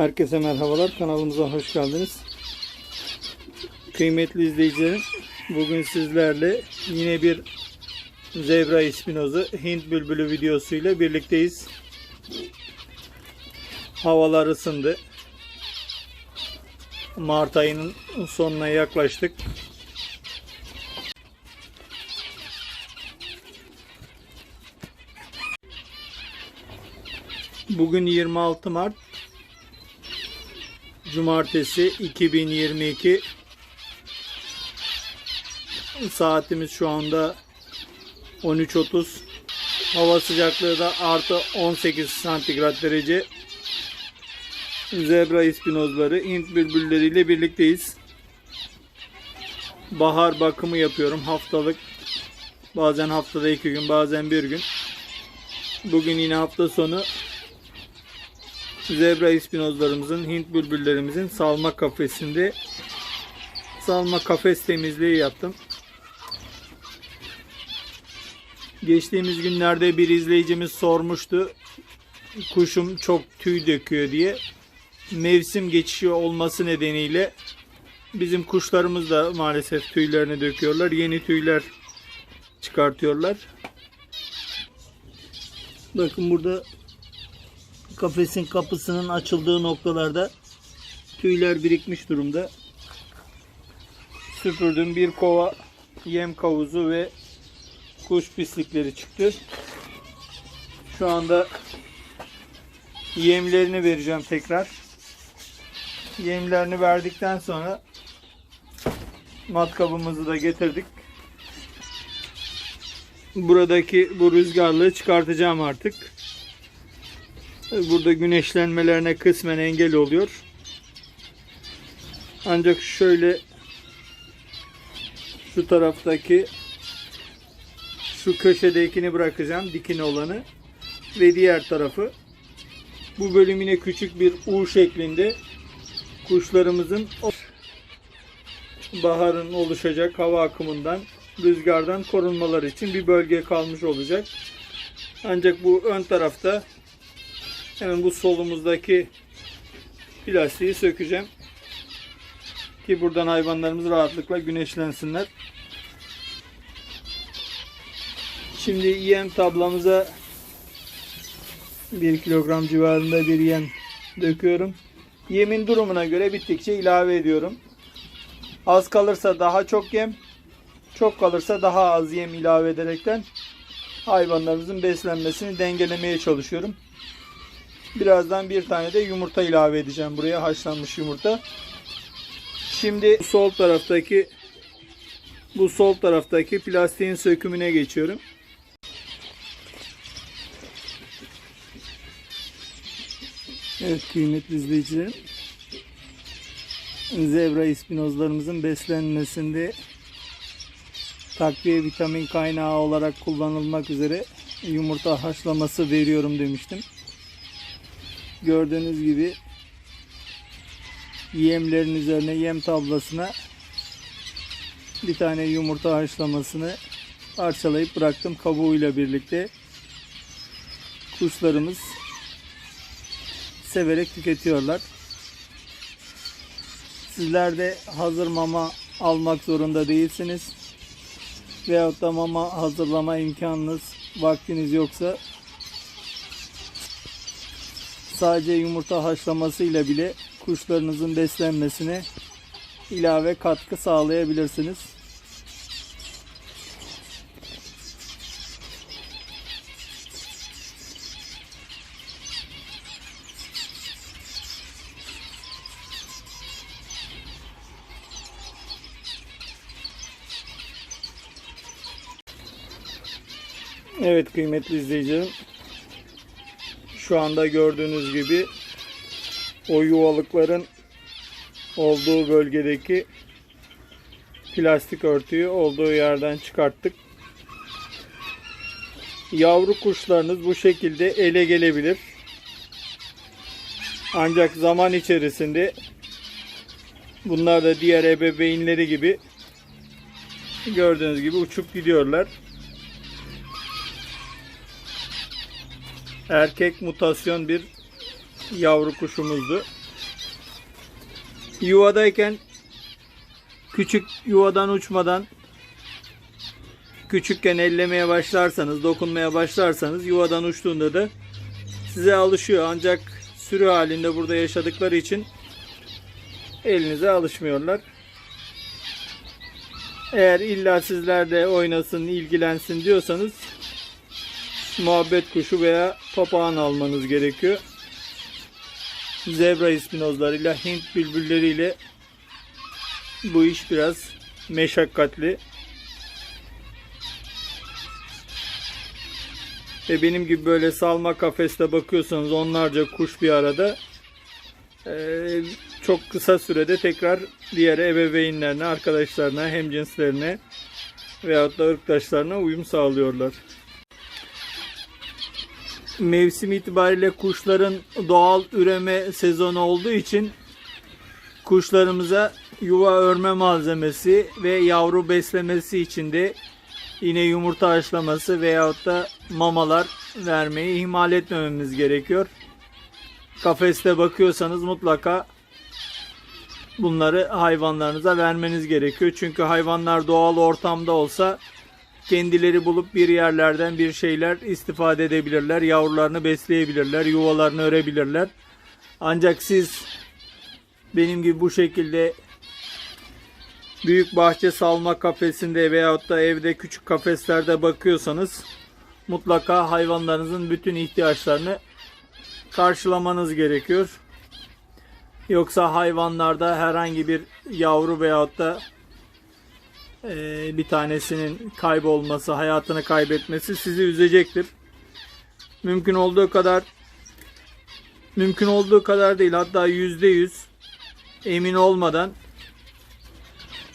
Herkese merhabalar. Kanalımıza hoş geldiniz. Kıymetli izleyicilerim, bugün sizlerle yine bir zebra ispinozu Hint bülbülü videosuyla birlikteyiz. Havalar ısındı. Mart ayının sonuna yaklaştık. Bugün 26 Mart Cumartesi 2022 Saatimiz şu anda 13.30 Hava sıcaklığı da artı 18 santigrat derece. Zebra ispinozları Hint bülbülleriyle birlikteyiz. Bahar bakımı yapıyorum haftalık. Bazen haftada iki gün bazen bir gün. Bugün yine hafta sonu zebra ispinozlarımızın, Hint bülbüllerimizin salma kafesinde salma kafes temizliği yaptım. Geçtiğimiz günlerde bir izleyicimiz sormuştu. Kuşum çok tüy döküyor diye. Mevsim geçişi olması nedeniyle bizim kuşlarımız da maalesef tüylerini döküyorlar. Yeni tüyler çıkartıyorlar. Bakın burada kafesin kapısının açıldığı noktalarda tüyler birikmiş durumda. Süpürdüm bir kova yem kavuzu ve kuş pislikleri çıktı. Şu anda yemlerini vereceğim tekrar. Yemlerini verdikten sonra matkabımızı da getirdik. Buradaki bu rüzgarlığı çıkartacağım artık. Burada güneşlenmelerine kısmen engel oluyor. Ancak şöyle şu taraftaki şu köşedekini bırakacağım dikin olanı ve diğer tarafı bu bölüm yine küçük bir U şeklinde kuşlarımızın baharın oluşacak hava akımından rüzgardan korunmaları için bir bölge kalmış olacak. Ancak bu ön tarafta Hemen bu solumuzdaki plastiği sökeceğim. Ki buradan hayvanlarımız rahatlıkla güneşlensinler. Şimdi yem tablamıza 1 kilogram civarında bir yem döküyorum. Yemin durumuna göre bittikçe ilave ediyorum. Az kalırsa daha çok yem, çok kalırsa daha az yem ilave ederekten hayvanlarımızın beslenmesini dengelemeye çalışıyorum. Birazdan bir tane de yumurta ilave edeceğim buraya haşlanmış yumurta. Şimdi sol taraftaki bu sol taraftaki plastiğin sökümüne geçiyorum. Evet kıymetli izleyicilerim. Zebra ispinozlarımızın beslenmesinde takviye vitamin kaynağı olarak kullanılmak üzere yumurta haşlaması veriyorum demiştim. Gördüğünüz gibi yemlerin üzerine yem tablasına bir tane yumurta haşlamasını parçalayıp bıraktım kabuğuyla birlikte. Kuşlarımız severek tüketiyorlar. Sizler de hazır mama almak zorunda değilsiniz. Veyahut da mama hazırlama imkanınız, vaktiniz yoksa sadece yumurta haşlamasıyla bile kuşlarınızın beslenmesine ilave katkı sağlayabilirsiniz. Evet kıymetli izleyicilerim şu anda gördüğünüz gibi o yuvalıkların olduğu bölgedeki plastik örtüyü olduğu yerden çıkarttık. Yavru kuşlarınız bu şekilde ele gelebilir. Ancak zaman içerisinde bunlar da diğer ebeveynleri gibi gördüğünüz gibi uçup gidiyorlar. Erkek mutasyon bir yavru kuşumuzdu. Yuvadayken küçük yuvadan uçmadan küçükken ellemeye başlarsanız, dokunmaya başlarsanız yuvadan uçtuğunda da size alışıyor. Ancak sürü halinde burada yaşadıkları için elinize alışmıyorlar. Eğer illa sizler de oynasın, ilgilensin diyorsanız muhabbet kuşu veya papağan almanız gerekiyor. Zebra ispinozlarıyla, Hint bülbülleriyle bu iş biraz meşakkatli. Ve benim gibi böyle salma kafeste bakıyorsanız onlarca kuş bir arada eee, çok kısa sürede tekrar diğer ebeveynlerine, arkadaşlarına, hemcinslerine veyahut da ırktaşlarına uyum sağlıyorlar. Mevsim itibariyle kuşların doğal üreme sezonu olduğu için kuşlarımıza yuva örme malzemesi ve yavru beslemesi için de yine yumurta haşlaması veyahut da mamalar vermeyi ihmal etmememiz gerekiyor. Kafeste bakıyorsanız mutlaka bunları hayvanlarınıza vermeniz gerekiyor. Çünkü hayvanlar doğal ortamda olsa kendileri bulup bir yerlerden bir şeyler istifade edebilirler. Yavrularını besleyebilirler, yuvalarını örebilirler. Ancak siz benim gibi bu şekilde büyük bahçe salma kafesinde veyahut da evde küçük kafeslerde bakıyorsanız mutlaka hayvanlarınızın bütün ihtiyaçlarını karşılamanız gerekiyor. Yoksa hayvanlarda herhangi bir yavru veyahut da eee, bir tanesinin kaybolması, hayatını kaybetmesi sizi üzecektir. Mümkün olduğu kadar mümkün olduğu kadar değil hatta yüzde yüz emin olmadan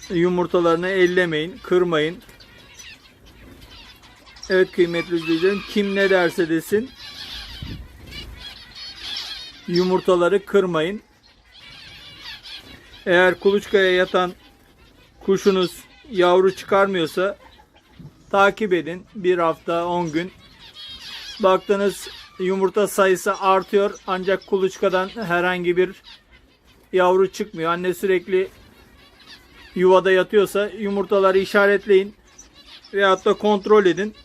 yumurtalarını ellemeyin, kırmayın. Evet kıymetli izleyicilerim kim ne derse desin yumurtaları kırmayın. Eğer kuluçkaya yatan kuşunuz yavru çıkarmıyorsa takip edin. Bir hafta 10 gün. Baktınız yumurta sayısı artıyor ancak kuluçkadan herhangi bir yavru çıkmıyor. Anne sürekli yuvada yatıyorsa yumurtaları işaretleyin veyahut da kontrol edin.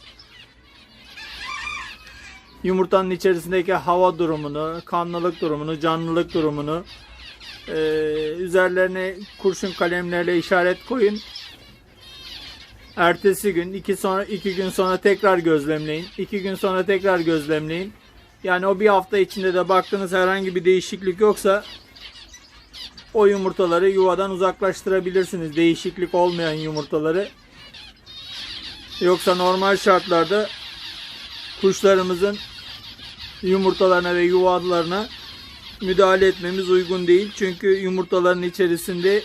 Yumurtanın içerisindeki hava durumunu, kanlılık durumunu, canlılık durumunu eee, üzerlerine kurşun kalemlerle işaret koyun. Ertesi gün iki sonra iki gün sonra tekrar gözlemleyin. iki gün sonra tekrar gözlemleyin. Yani o bir hafta içinde de baktığınız herhangi bir değişiklik yoksa o yumurtaları yuvadan uzaklaştırabilirsiniz. Değişiklik olmayan yumurtaları. Yoksa normal şartlarda kuşlarımızın yumurtalarına ve yuvalarına müdahale etmemiz uygun değil. Çünkü yumurtaların içerisinde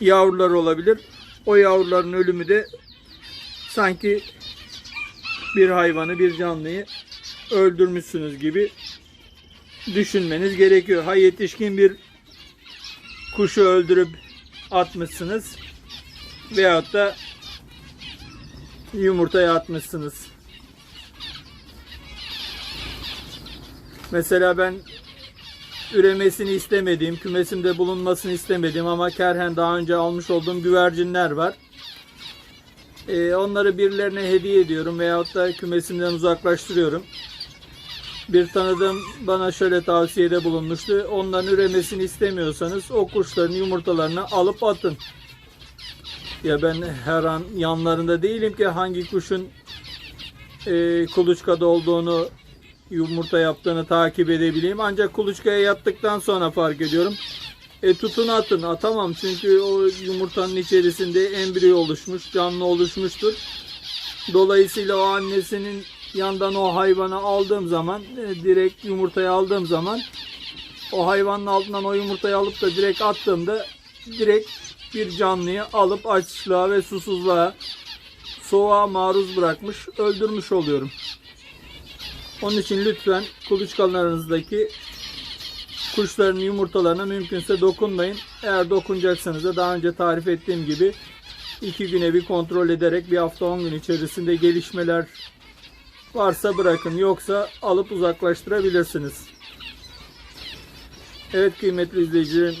yavrular olabilir. O yavruların ölümü de sanki bir hayvanı, bir canlıyı öldürmüşsünüz gibi düşünmeniz gerekiyor. Ha yetişkin bir kuşu öldürüp atmışsınız veyahut da yumurtaya atmışsınız. Mesela ben üremesini istemediğim, kümesimde bulunmasını istemediğim ama kerhen daha önce almış olduğum güvercinler var. Ee, onları birilerine hediye ediyorum veyahut da kümesimden uzaklaştırıyorum. Bir tanıdığım bana şöyle tavsiyede bulunmuştu. Onların üremesini istemiyorsanız o kuşların yumurtalarını alıp atın. Ya ben her an yanlarında değilim ki hangi kuşun e, kuluçkada olduğunu yumurta yaptığını takip edebileyim. Ancak kuluçkaya yattıktan sonra fark ediyorum. E tutun atın. Atamam çünkü o yumurtanın içerisinde embriyo oluşmuş, canlı oluşmuştur. Dolayısıyla o annesinin yandan o hayvanı aldığım zaman, e, direkt yumurtayı aldığım zaman o hayvanın altından o yumurtayı alıp da direkt attığımda direkt bir canlıyı alıp açlığa ve susuzluğa, soğuğa maruz bırakmış, öldürmüş oluyorum. Onun için lütfen kuluçkalarınızdaki kuşların yumurtalarına mümkünse dokunmayın. Eğer dokunacaksanız da daha önce tarif ettiğim gibi iki güne bir kontrol ederek bir hafta 10 gün içerisinde gelişmeler varsa bırakın. Yoksa alıp uzaklaştırabilirsiniz. Evet kıymetli izleyicilerim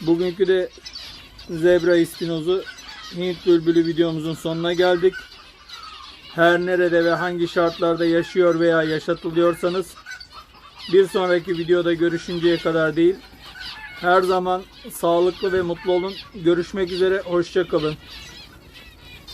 Bugünkü de zebra ispinozu Hint bülbülü videomuzun sonuna geldik. Her nerede ve hangi şartlarda yaşıyor veya yaşatılıyorsanız bir sonraki videoda görüşünceye kadar değil. Her zaman sağlıklı ve mutlu olun. Görüşmek üzere. Hoşça kalın.